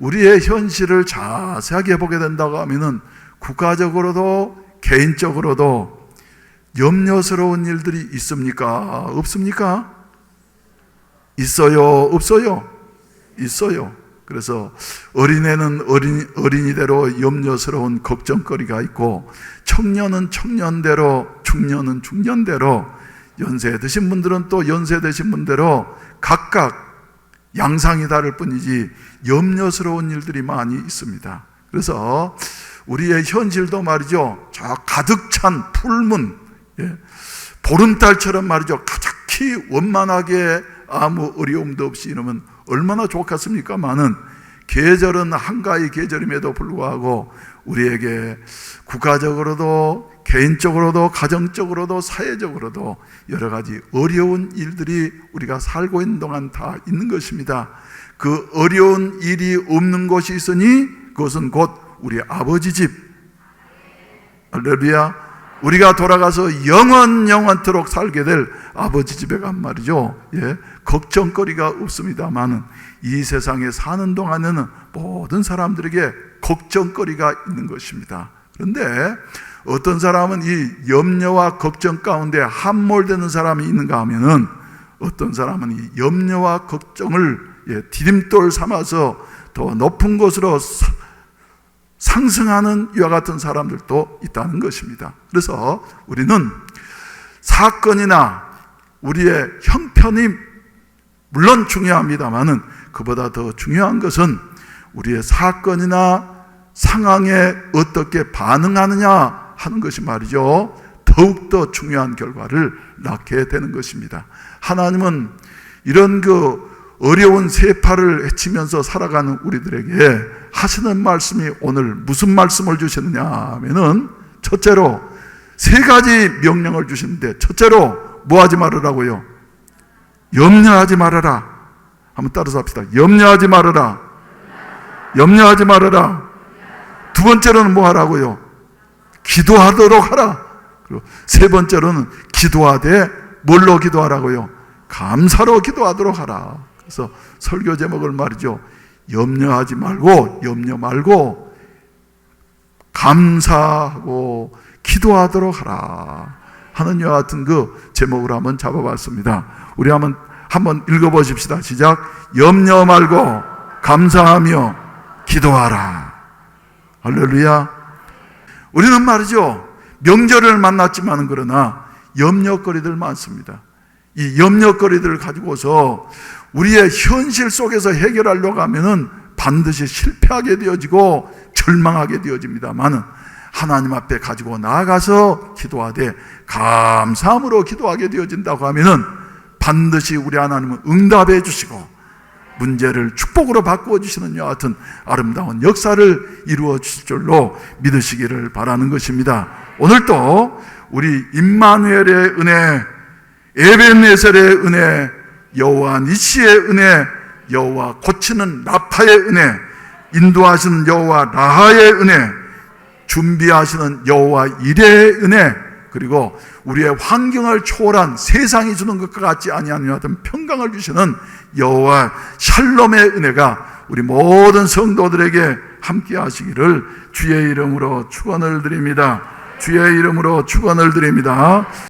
우리의 현실을 자세하게 보게 된다고 하면은 국가적으로도 개인적으로도 염려스러운 일들이 있습니까? 없습니까? 있어요? 없어요? 있어요. 그래서 어린애는 어린, 어린이대로 염려스러운 걱정거리가 있고 청년은 청년대로 중년은 중년대로 연세 드신 분들은 또 연세 드신 분대로 각각 양상이 다를 뿐이지 염려스러운 일들이 많이 있습니다. 그래서 우리의 현실도 말이죠. 저 가득 찬 풀문, 예. 보름달처럼 말이죠. 가득히 원만하게 아무 어려움도 없이 이러면 얼마나 좋겠습니까? 많은 계절은 한가위 계절임에도 불구하고 우리에게 국가적으로도 개인적으로도 가정적으로도 사회적으로도 여러 가지 어려운 일들이 우리가 살고 있는 동안 다 있는 것입니다. 그 어려운 일이 없는 곳이 있으니 그것은 곧 우리 아버지 집. 할렐루야. 우리가 돌아가서 영원 영원토록 살게 될 아버지 집에 간 말이죠. 예. 걱정거리가 없습니다만은 이 세상에 사는 동안에는 모든 사람들에게 걱정거리가 있는 것입니다. 그런데 어떤 사람은 이 염려와 걱정 가운데 함몰되는 사람이 있는가 하면은 어떤 사람은 이 염려와 걱정을 예, 디딤돌 삼아서 더 높은 곳으로 사, 상승하는 이와 같은 사람들도 있다는 것입니다. 그래서 우리는 사건이나 우리의 형편이 물론 중요합니다만은 그보다 더 중요한 것은 우리의 사건이나 상황에 어떻게 반응하느냐 하는 것이 말이죠. 더욱더 중요한 결과를 낳게 되는 것입니다. 하나님은 이런 그 어려운 세파를 헤치면서 살아가는 우리들에게 하시는 말씀이 오늘 무슨 말씀을 주시느냐 하면은 첫째로 세 가지 명령을 주시는데 첫째로 뭐 하지 말으라고요? 염려하지 말아라. 한번 따라서 합시다. 염려하지 말아라. 염려하지 말아라. 두 번째로는 뭐 하라고요? 기도하도록 하라. 그리고 세 번째로는 기도하되 뭘로 기도하라고요? 감사로 기도하도록 하라. 그래서 설교 제목을 말이죠. 염려하지 말고, 염려 말고, 감사하고 기도하도록 하라. 하는 이와 같은 그 제목을 한번 잡아봤습니다. 우리 한번, 한번 읽어보십시다. 시작. 염려 말고, 감사하며 기도하라. 할렐루야. 우리는 말이죠. 명절을 만났지만 그러나 염려거리들 많습니다. 이 염려거리들을 가지고서 우리의 현실 속에서 해결하려고 하면은 반드시 실패하게 되어지고 절망하게 되어집니다만은 하나님 앞에 가지고 나아가서 기도하되 감사함으로 기도하게 되어진다고 하면은 반드시 우리 하나님은 응답해 주시고 문제를 축복으로 바꾸어 주시는 여 같은 아름다운 역사를 이루어 주실 줄로 믿으시기를 바라는 것입니다. 오늘도 우리 임마누엘의 은혜, 에벤네셀의 은혜, 여호와 니시의 은혜, 여호와 고치는 라파의 은혜, 인도하시는 여호와 라하의 은혜, 준비하시는 여호와 이레의 은혜, 그리고 우리의 환경을 초월한 세상이 주는 것과 같지 아니하는 같은 평강을 주시는 여호와 샬롬의 은혜가 우리 모든 성도들에게 함께 하시기를 주의 이름으로 축원을 드립니다. 주의 이름으로 축원을 드립니다.